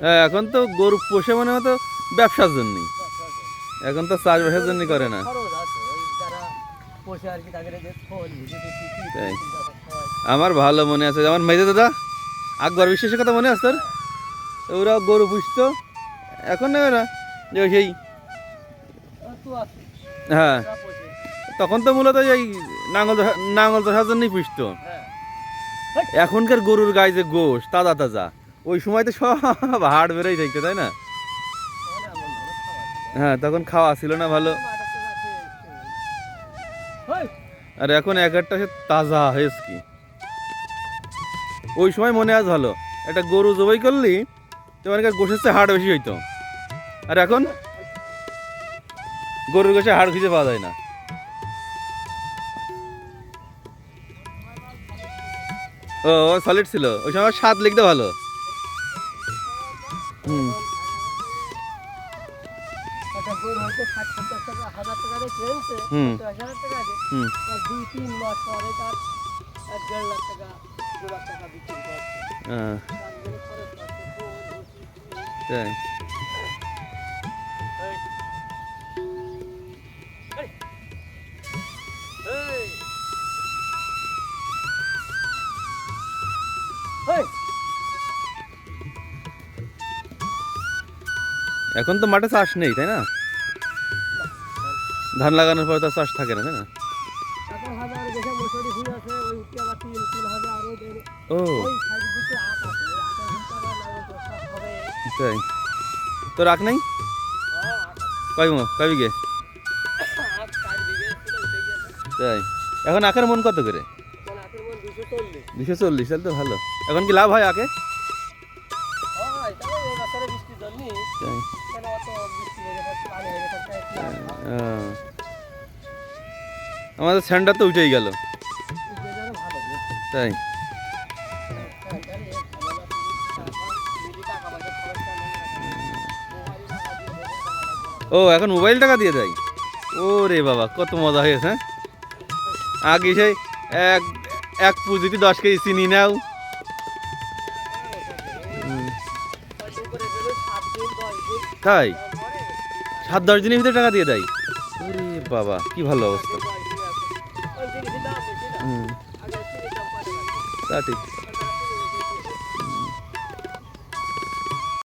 হ্যাঁ এখন তো গরু পোষে মনে হতো ব্যবসার জন্যই। জন্য। এখন তো চাষবাসের জন্য করে না। আমার ভালো মনে আছে। আমার মেজে দাদা আকবর বিশ্বাসের কথা মনে আছে তোর? ওরা গরু পুষত। এখন নেবে না? যে সেই হ্যাঁ। তখন তো মূলত এই নাঙ্গল ধরা- নাঙ্গল ধরার জন্যই পুষতো। হ্যাঁ। এখনকার গরুর গায়ে যে গোশ তাজা তাজা। ওই সময় তো সব হাড় বেরোই থাকতো, তাই না। হ্যাঁ তখন খাওয়া ছিল না ভালো। আর এখন এক একটা তাজা হয়েছে কি? ওই সময় মনে আজ ভালো। একটা গরু জবাই করলি তোমার গোশের চেয়ে হাড় বেশি হইতো। আর এখন গরুর গোশে হাড় খুঁজে পাওয়া যায় না। ও সলিড ছিল। ওই সময় স্বাদ লিখতে ভালো। একটা গরু হয়তো ষাট সত্তর টাকা হাজার টাকা দিয়ে কিনছে হুম। হাজার টাকা দিয়ে দুই তিন মাস পরে তার দেড় লাখ টাকা দু লাখ টাকা বিক্রি করছে হ্যাঁ। তাই। এখন তো মাঠে চাষ নেই তাই না ধান লাগানোর পর তো আর চাষ থাকে না তাই না? ও। তাই। তো রাখ নাই? কয় কয় বিঘে? তাই। এখন আখের মন কত করে? দুশো চল্লিশ তাহলে তো ভালো। এখন কি লাভ হয় জন্য তাই। আমাদের স্যান্ডার তো উঠেই গেল। তাই। ও এখন মোবাইল টাকা দিয়ে দেয়। ও রে বাবা কত মজা হয়েছে হ্যাঁ? আগে সেই এক এক পুঁজিতে দশ কেজি চিনি নাও? তাই? সাত দশ দিনের ভিতরে টাকা দিয়ে দেয় ওরে বাবা কি ভালো অবস্থা। হুম? তা ঠিক